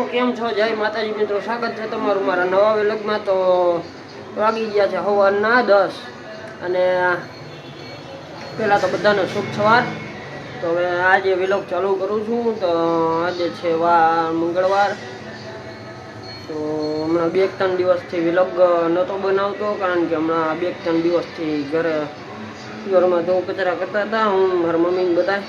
તો કેમ છો? જય માતાજી મિત્રો, સ્વાગત છે તમારું મારા નવા વિલોગમાં. તો વાગી ગયા છે સવારના દસ અને પહેલાં તો બધાને શુભ સવાર. તો હવે આજે વિલોગ ચાલુ કરું છું. તો આજે છે વાર મંગળવાર. તો હમણાં બે ત્રણ દિવસથી વિલોગ નહોતો બનાવતો, કારણ કે હમણાં બે ત્રણ દિવસથી ઘરે ઘરમાં ધોવું કચરા કરતા હતા. હું, મારા મમ્મીને બધા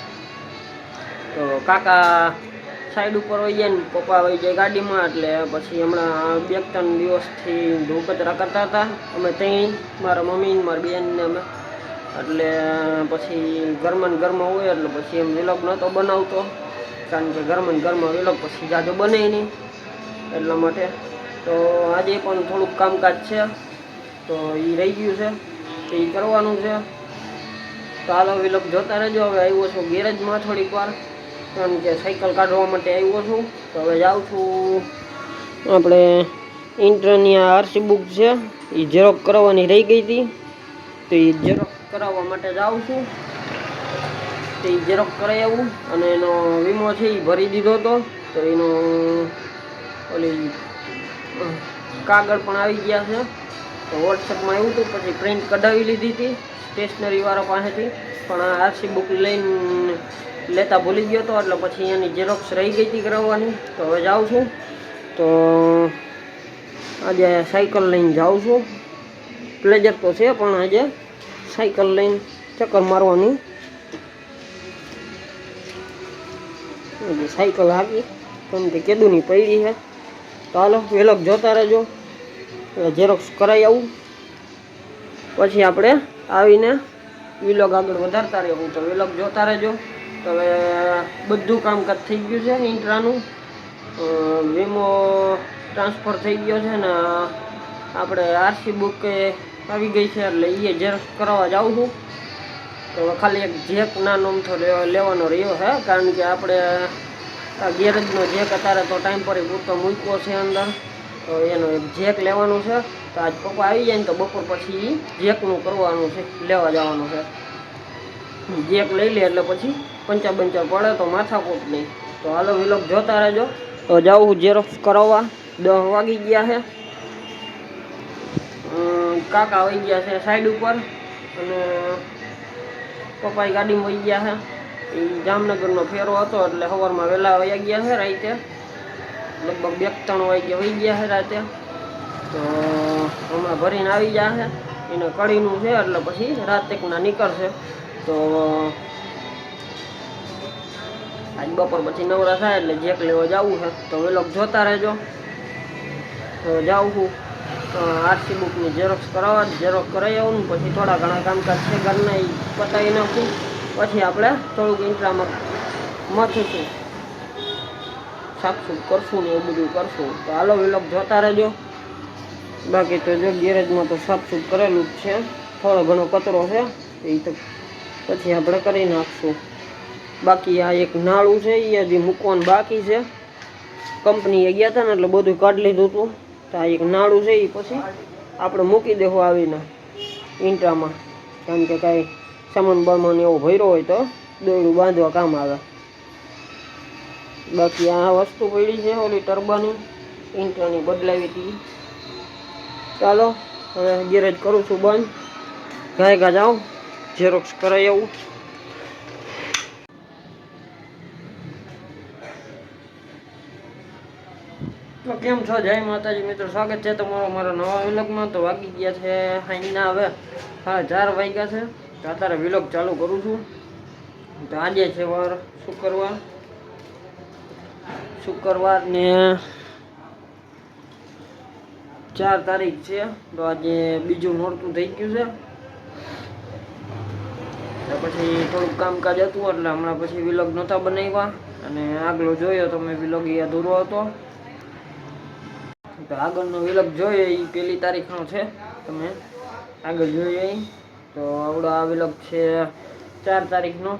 તો કાકા સાઈડ ઉપર જાય ને, પપ્પા વહી જાય ગાડીમાં, એટલે પછી હમણાં બે ત્રણ દિવસથી કચરા કરતા હતા. અમે ત્યાં મારા મમ્મી મારા મારી બેન ને અમે. એટલે પછી ઘરમાં ઘરમાં હોય, એટલે પછી એમ વિલોગ નહોતો બનાવતો. કારણ કે ઘરમાં ઘરમાં વિલોગ પછી જાજો બને નહીં. એટલા માટે. તો આજે પણ થોડુંક કામકાજ છે. તો એ રહી ગયું છે. તો એ કરવાનું છે. તો હાલો વિલોગ જોતા રહેજો. હવે આવ્યો છું ગેરેજમાં થોડીક વાર. કારણ કે સાયકલ કાઢવા માટે આવ્યો છું. તો હવે જાઉં છું. આપણે ઇન્ટરની આ આરસી બુક છે એ ઝેરોક કરાવવાની રહી ગઈ હતી. તો એ ઝેરોક કરાવવા માટે જાઉં છું. તો એ ઝેરોક કરાવી આવું અને એનો વીમો છે એ ભરી દીધો હતો. તો એનો ઓલી, કાગળ પણ આવી ગયા છે. તો વોટ્સઅપમાં આવ્યું હતું, પછી પ્રિન્ટ કઢાવી લીધી હતી સ્ટેશનરી વાળા પાસેથી. પણ આ આરસી બુક લઈને લેતા ભૂલી ગયો હતો એટલે પછી એની ઝેરોક્ષ રહી ગઈ હતી કરાવવાની. તો હવે જાઉં છું. તો આજે સાયકલ લઈને જાઉં છું. પ્લેજર તો છે, પણ આજે સાયકલ લઈને ચક્કર મારવાની. સાયકલ હાકી કેમ કે કેદુની પડી છે તો હાલો, વેલોક જોતા રહેજો. ઝેરોક્ષ કરાવી આવું. પછી આપણે આવીને વિલોગ આગળ વધારતા રહેવું. તો વિલોગ જોતા રહેજો. તો હવે બધું કામકાજ થઈ ગયું છે ઇન્ટ્રાનું. વીમો ટ્રાન્સફર થઈ ગયો છે ને, આપણે આરસી બુક આવી ગઈ છે એટલે એ ઝેરોક્સ કરાવવા જાઉં છું. તો ખાલી એક જેક નાનો અમથો લેવા- લેવાનો રહ્યો છે કારણ કે આપણે આ ગેરેજનો જેક અત્યારે તો ટાઈમ પર પૂરતો મૂક્યો છે અંદર. તો એનો એક જેક લેવાનું છે. તો આજ પપ્પા આવી જાય ને તો બપોર પછી જેકનું કરવાનું છે, લેવા જવાનું છે. જેક લઈ લે એટલે પછી પંચા પંચા પડે તો માથાકૂટ નહીં. તો હાલો વિલોક જોતા રહેજો. તો જાઉં હું ઝેરોક્સ કરાવવા. દસ વાગી ગયા છે. કાકા વહી ગયા છે સાઈડ ઉપર. અને પપ્પાએ ગાડીમાં વહી ગયા છે. એ જામનગરનો ફેરો હતો એટલે સવારમાં વહેલા વહી ગયા છે રાતે. લગભગ બે ત્રણ વાગ્યા વહી ગયા છે રાતે. તો હમણાં ભરીને આવી ગયા છે. એને કડીનું છે એટલે પછી રાતેકના નીકળશે. તો આજ બપોર પછી નવરા થાય એટલે જેક લેવા જવું છે. તો વેલોક જોતા રહેજો. તો જાઉં છું. આરસી બુકની ઝેરોક્ષ કરાવવા ઝેરોક્સ કરાવી આવું પછી થોડા ઘણા કામકાજ છે ઘરના એ પતાવી નાખું. પછી આપણે થોડુંક ઇન્ટ્રામાં મથીશું સાફસૂફ કરશું ને એવું બધું કરશું. તો હાલો વેલોક જોતા રહેજો. બાકી તો જો ગેરેજમાં તો સાફસૂફ કરેલું જ છે. થોડો ઘણો કચરો છે. એ તો પછી આપણે કરી નાખશું. બાકી આ એક નાળું છે એ હજી મૂકવાનું બાકી છે. કંપનીએ ગયા હતા ને એટલે બધું કાઢી લીધું હતું તો આ એક નાળું છે એ પછી આપણે મૂકી દેવું આવીને ઈંટામાં. કારણ કે કાંઈ સામાન બામાન એવો ભર્યો હોય તો દોરડું બાંધવા કામ આવે. બાકી આ વસ્તુ પડી છે, ઓલી ટર્બાની. ઈંટાની બદલાવી હતી ચાલો, હવે ગેરેજ કરું છું બંધ. ગાય ગા જાઉં ઝેરોક્ષ કરાવી આવું. કેમ છો? જય માતાજી મિત્રો, સ્વાગત છે તમારો મારા નવા વિલોગમાં. તો વાગી ગયા છે અહીંના હવે, હા, ચાર વાગ્યા છે. તો અત્યારે વિલોગ ચાલુ કરું છું. તો આજે છે વાર, શુક્રવાર. શુક્રવાર ને ચાર તારીખ છે. તો આજે બીજું નોરતું થઈ ગયું છે. તો પછી થોડુંક કામકાજ હતું એટલે હમણાં પછી વિલોગ નહોતા બનાવ્યા. અને આગલો જોયો તો મેં વિલોગ એ અધૂરો હતો. તો આગળનો વિલક જોઈએ એ પહેલી તારીખનો છે, તમે આગળ જોઈએ. તો આવડો આ વિલક છે ચાર તારીખનો.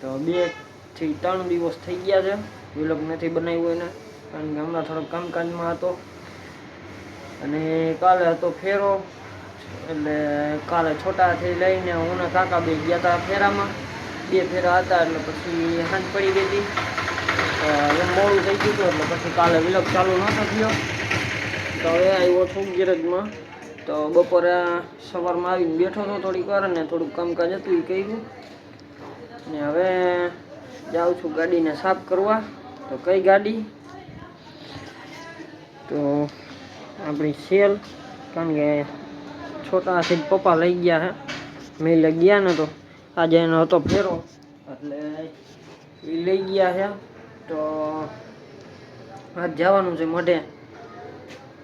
તો બેથી ત્રણ દિવસ થઈ ગયા છે. વિલક નથી બનાવ્યો એને, કારણ કે હમણાં થોડોક કામકાજમાં હતો. અને કાલે હતો ફેરો, એટલે કાલે છોટાથી લઈને હું કાકા બે ગયા હતા ફેરામાં. બે ફેરા હતા, એટલે પછી હાંજ પડી ગઈ હતી. એમ મોડું થઈ ગયું હતું, એટલે પછી કાલે વિલગ ચાલુ નહોતો થયો. તો હવે આવ્યો છું ગેરેજમાં. તો બપોરે સવારમાં આવીને બેઠો હતો થોડીક વાર ને થોડુંક કામકાજ હતું એ કર્યું. ને હવે જાઉં છું ગાડીને સાફ કરવા. તો કઈ ગાડી? તો આપણી સેલ, કારણ કે છોટાથી પપ્પા લઈ ગયા હે મેં લઈ ગયા ને તો આજે એનો હતો ફેરો. એટલે એ લઈ ગયા છે. તો આજ જવાનું છે મઢે.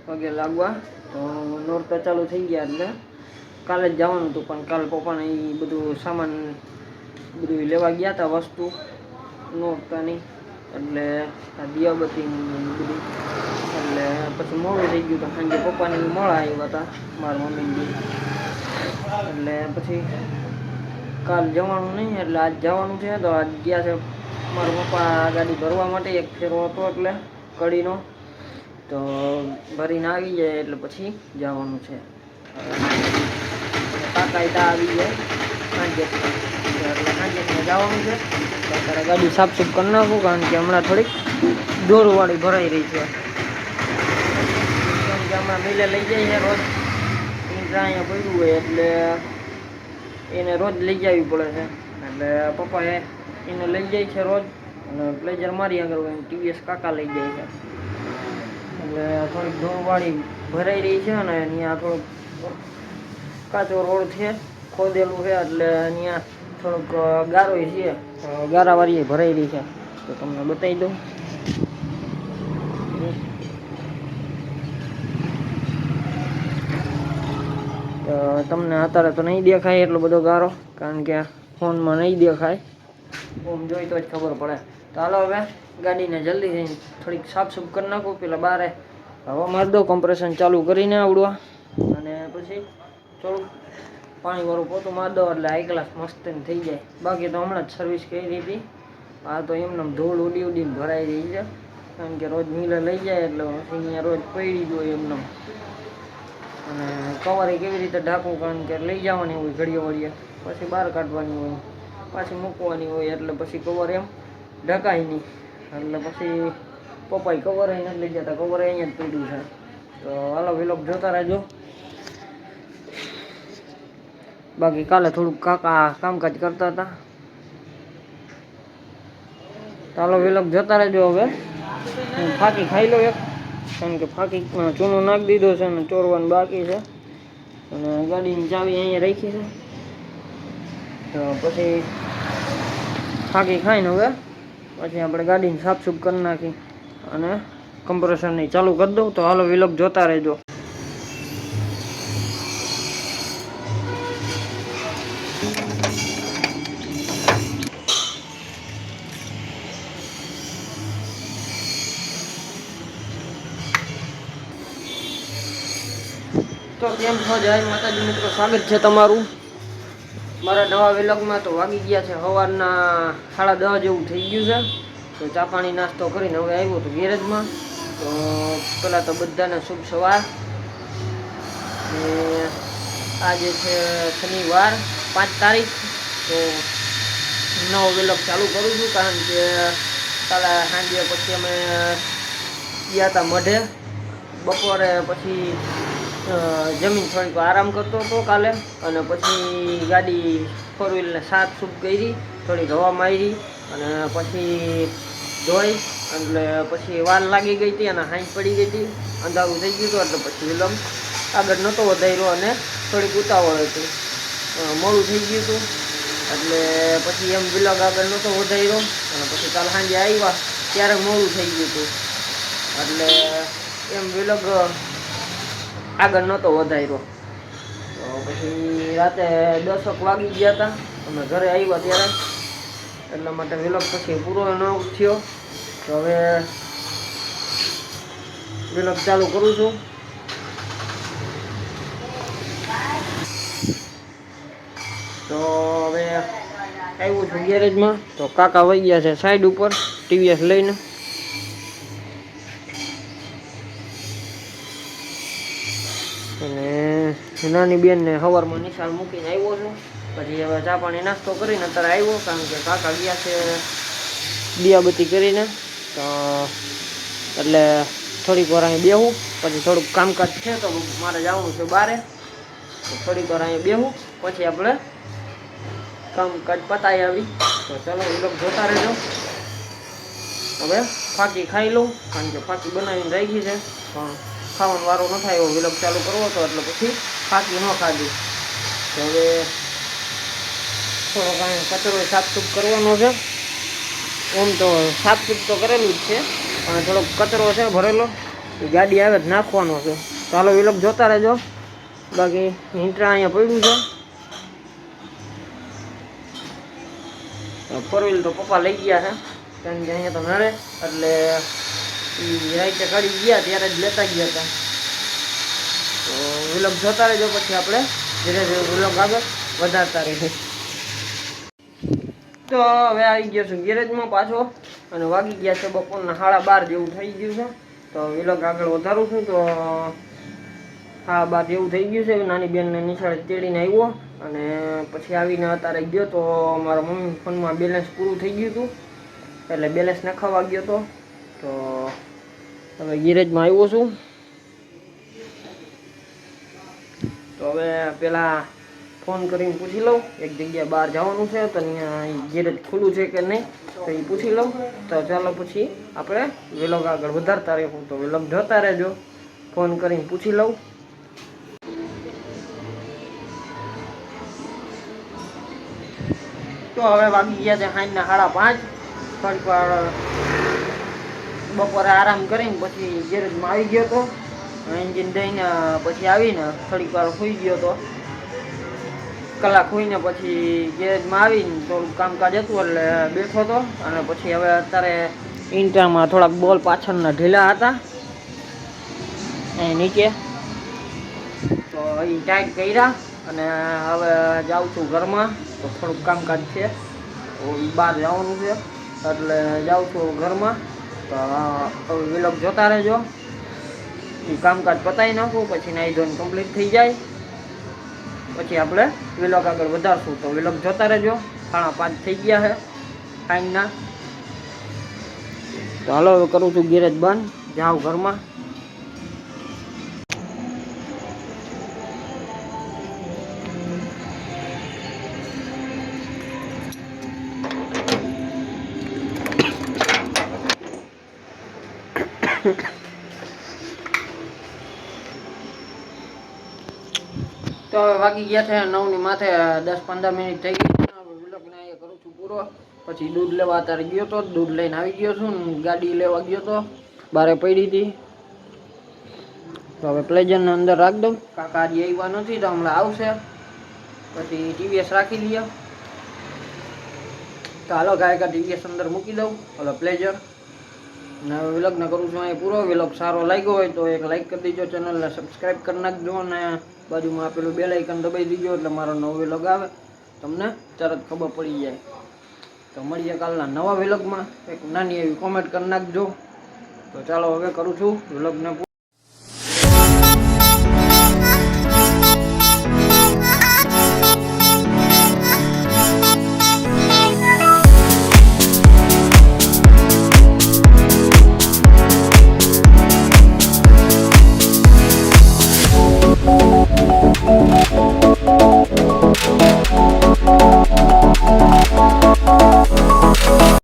પગે લાગવા. તો નોરતા ચાલુ થઈ ગયા એટલે કાલે જ જવાનું હતું, પણ કાલે પપ્પાને એ બધું સામાન બધું લેવા ગયા હતા વસ્તુ. નોરતાની. એટલે આ દિયાબત્તી બધી. એટલે પછી મોડું થઈ ગયું તો સાંજે પપ્પાને મોડા આવ્યા હતા મારા મમ્મી એટલે પછી કાલ જવાનું નહીં, એટલે આજ જવાનું છે. તો આજ ગયા છે મારા પપ્પા ગાડી ભરવા માટે, એક ફેરો હતો એટલે કડીનો. તો ભરીને આવી જાય એટલે પછી જવાનું છે. ત્યાં આવી જાય સાંજે એટલે સાંજે જવાનું છે. અત્યારે ગાડી સાફસૂફ કરી નાખું કારણ કે હમણાં થોડીક દોરવાળી ભરાઈ રહી છે. હમણાં મિલે લઈ જાય છે રોજ. ઈંડા અહીંયા પડ્યું હોય એટલે એને રોજ લઈ જવી પડે છે. એટલે પપ્પાએ એને લઈ જાય છે રોજ. અને પ્લેજર મારી આગળ હોય ટીવીએસ કાકા લઈ જાય છે. એટલે થોડીક ધૂળવાળી ભરાઈ રહી છે અને અહીંયા થોડુંક કાચો રોડ છે, ખોદેલું છે, એટલે અહીંયા થોડુંક ગારો છે. ગારાવાળી ભરાઈ રહી છે. તો તમને બતાવી દઉં. તમને અત્યારે તો નહીં દેખાય એટલો બધો ગારો, કારણ કે ફોનમાં નહીં દેખાય. ફોન જોઈ તો જ ખબર પડે. તો હાલો હવે ગાડીને જલ્દી જઈને થોડીક સાફસૂફ કરી નાખું, પેલા બારે. હવા મારી દો કમ્પ્રેશન ચાલુ કરીને આવડવા. અને પછી થોડુંક પાણીવાળું પોતું માર દો, એટલે આઈ ગ્લાસ મસ્ત થઈ જાય. બાકી તો હમણાં જ સર્વિસ કરી હતી. આ તો એમને ધૂળ ઉડી ઉડીને ભરાઈ રહી છે. કારણ કે રોજ મિલે લઈ જાય, એટલે અહીંયા રોજ પડી જ હોય એમને અને કવરે કેવી રીતે ઢાંકવું, કારણ કે લઈ જવાની હોય ઘડીએ વળીએ. પછી બહાર કાઢવાની હોય, પાછી મૂકવાની હોય, એટલે પછી કવર એમ ઢકાય નહીં. એટલે પછી પપ્પાએ કવર નથી લઈ જતા કવર અહીંયા જ પડ્યું છે. તો હાલો વિલોક જોતા રહેજો. બાકી કાલે થોડુંક કાકા કામકાજ કરતા હતા. ચાલો વિલોક જતા રહેજો હવે. ફાંકી ખાઈ લો એક. કારણ કે ફાંકી ચૂનો નાખી દીધો છે અને ચોરવાનું બાકી છે. અને ગાડીની ચાવી અહીંયા રાખી છે. તો પછી ફાંકી ખાઈને હવે પછી આપણે ગાડીને સાફસૂફ કરી નાખી અને કમ્પ્રેસરની ચાલુ કરી દઉં. તો હાલો વિલોક જોતા રહેજો. તો કેમ છો જય માતાજી મિત્રો, સ્વાગત છે તમારું. મારા નવા વિલોગમાં તો વાગી ગયા છે સવારના સાડા દસ જેવું થઈ ગયું છે. તો ચા પાણી નાસ્તો કરીને હવે આવ્યો તો ગેરેજમાં. તો પહેલાં તો બધાને શુભ સવાર. આજે છે શનિવાર, પાંચ તારીખ, તો નવો વિલોગ ચાલુ કરું છું, કારણ કે કાલે સાંજે પછી અમે ગયા હતા મઢે. બપોરે પછી જમીન થોડીક આરામ કરતો હતો કાલે અને પછી ગાડી ફોર વ્હીલને સાફ સૂફ કરી, થોડીક હવા મારી અને પછી ધોઈ એટલે પછી વાર લાગી ગઈ હતી અને હાંજ પડી ગઈ હતી. અંધારું થઈ ગયું હતું એટલે પછી વિલંબ આગળ નહોતો વધાર્યો અને થોડીક ઉતાવળ હતી. મોડું થઈ ગયું હતું એટલે પછી એમ વિલંબ આગળ નહોતો વધાર્યો અને પછી કાલ સાંજે આવ્યા ત્યારે મોડું થઈ ગયું હતું. એટલે એમ વિલોગ આગળ નહોતો વધાર્યો. તો પછી રાતે દસક વાગી ગયા હતા અમે ઘરે આવ્યા ત્યારે. એટલા માટે વિલોગ પછી પૂરો ન થયો. તો હવે વિલોગ ચાલુ કરું છું. તો હવે આવ્યું છું ગેરેજમાં. તો કાકા વહી ગયા છે સાઈડ ઉપર, ટીવીએસ લઈને. નાની બેનને સવારમાં નિશાળ મૂકીને આવ્યો છું. પછી હવે ચા પાણી નાસ્તો કરીને અત્યારે આવ્યો, કારણ કે કાકા ગયા છે દિયાબત્તી કરીને. તો એટલે થોડીક વાર અહીં બેહું, પછી થોડુંક કામકાજ છે તો મારે જવાનું છે બારે. થોડીક વાર અહીં બેહું, પછી આપણે કામકાજ પતાવી આવી. તો ચાલો એ લોકો જોતા રહેજો. હવે ફાકી ખાઈ લઉં, કારણ કે ફાકી બનાવીને રાખી છે. પણ ખાવાનો વારો ન થાય એવો વિલંબ ચાલુ કરવો હતો એટલે પછી ફાકી ન ખાધી. હવે થોડો કાંઈ કચરો સાફસૂફ કરવાનો છે. ઓમ તો સાફસૂફ તો કરેલું જ છે, પણ થોડોક કચરો છે ભરેલો. એ ગાડી આવે જ નાખવાનો છે. ચાલો એ લોકો જોતા રહેજો. બાકી હિંટરા અહીંયા પડ્યું છે. ફોર તો પપ્પા લઈ ગયા છે, કારણ કે અહીંયા તો નડે, એટલે એ રાઈતે કાઢી ગયા, ત્યારે જ લેતા ગયા હતા. તો વિલોક જોતા રહેજો પછી આપણે ધીરે ધીરે વિલોક આગળ વધારતા રહીશું તો હવે આવી ગયો છું ગેરેજમાં પાછો અને વાગી ગયા છે બપોરના સાડા બાર જેવું થઈ ગયું છે. તો વિલોક આગળ વધારું છું તો હા, બાર જેવું થઈ ગયું છે. નાની બેનને નિશાળે તેડીને આવ્યો અને પછી આવીને અત્યારે ગયો તો મારા મમ્મી ફોનમાં બેલેન્સ પૂરું થઈ ગયું હતું. એટલે બેલેન્સ નાખવા ગયો તો. તો હવે ગેરેજમાં આવ્યો છું. તો હવે પેલા ફોન કરીને પૂછી લઉં. એક જગ્યાએ બહાર જવાનું છે, તો અહીંયા ગેરેજ ખુલ્લું છે કે નહીં, તો એ પૂછી લઉં. તો ચાલો પછી આપણે વેલોગ આગળ વધારતા રહેવું. તો વેલોગ જોતા રહેજો. ફોન કરીને પૂછી લઉં. તો હવે વાગી ગયા છે સાંજના સાડા પાંચ. થોડીક વાર બપોરે આરામ કરીને પછી ગેરેજમાં આવી ગયો તો. એન્જિન દઈને પછી આવીને થોડીક વાર સૂઈ ગયો તો. કલાક હોઈને પછી ગેરેજમાં આવીને થોડુંક કામકાજ હતું એટલે બેઠો હતો અને પછી હવે અત્યારે ઇન્ટરમાં થોડાક બોલ પાછળના ઢીલા હતા. અહીં નીચે. તો એ ટાઈટ કર્યા અને હવે જાઉં છું ઘરમાં. તો થોડુંક કામકાજ છે. બહાર જવાનું છે. એટલે જાઉં છું ઘરમાં. તો વિલોક જોતા રહેજો. એ કામકાજ પતાવી નાખું, પછી નાઈ ધોઈને કમ્પ્લીટ થઈ જાય. પછી આપણે વિલોગ આગળ વધારશું. તો વિલોગ જોતા રહેજો. ખાણા પાંચ થઈ ગયા છે. ટાઈમના તો હાલો કરું છું ગેરેજ બંધ. જાઉં ઘરમાં. તો હવે વાગી ગયા છે નવની માથે દસ પંદર મિનિટ થઈ ગઈ વિલોગને અહીંયા કરું છું પૂરો. પછી દૂધ લેવા અત્યારે ગયો તો, દૂધ લઈને આવી ગયો છું ગાડી લેવા ગયો તો. બારે પડી હતી. તો હવે પ્લેઝરને અંદર રાખી દઉં. કાકા હજી આવ્યા નથી તો હમણાં આવશે. પછી ટીવીએસ રાખી લઈએ તો હાલો, ગાયકા ટીવીએસ અંદર મૂકી દઉં. હલો પ્લેઝર અને હવે ન કરું છું, અહીં પૂરો વિલોગ સારો લાગ્યો હોય તો એક લાઈક કરી દેજો ચેનલને સબસ્ક્રાઈબ કરી નાખજો અને બાજુમાં આપેલું બે લાઇકન દબાઈ દીજો, એટલે મારો નવો વિલોગ આવે. તમને તરત ખબર પડી જાય. તો મળીએ કાલના નવા વિલોગમાં. એક નાની એવી કોમેન્ટ કરી નાખજો. તો ચાલો હવે કરું છું વિલોગને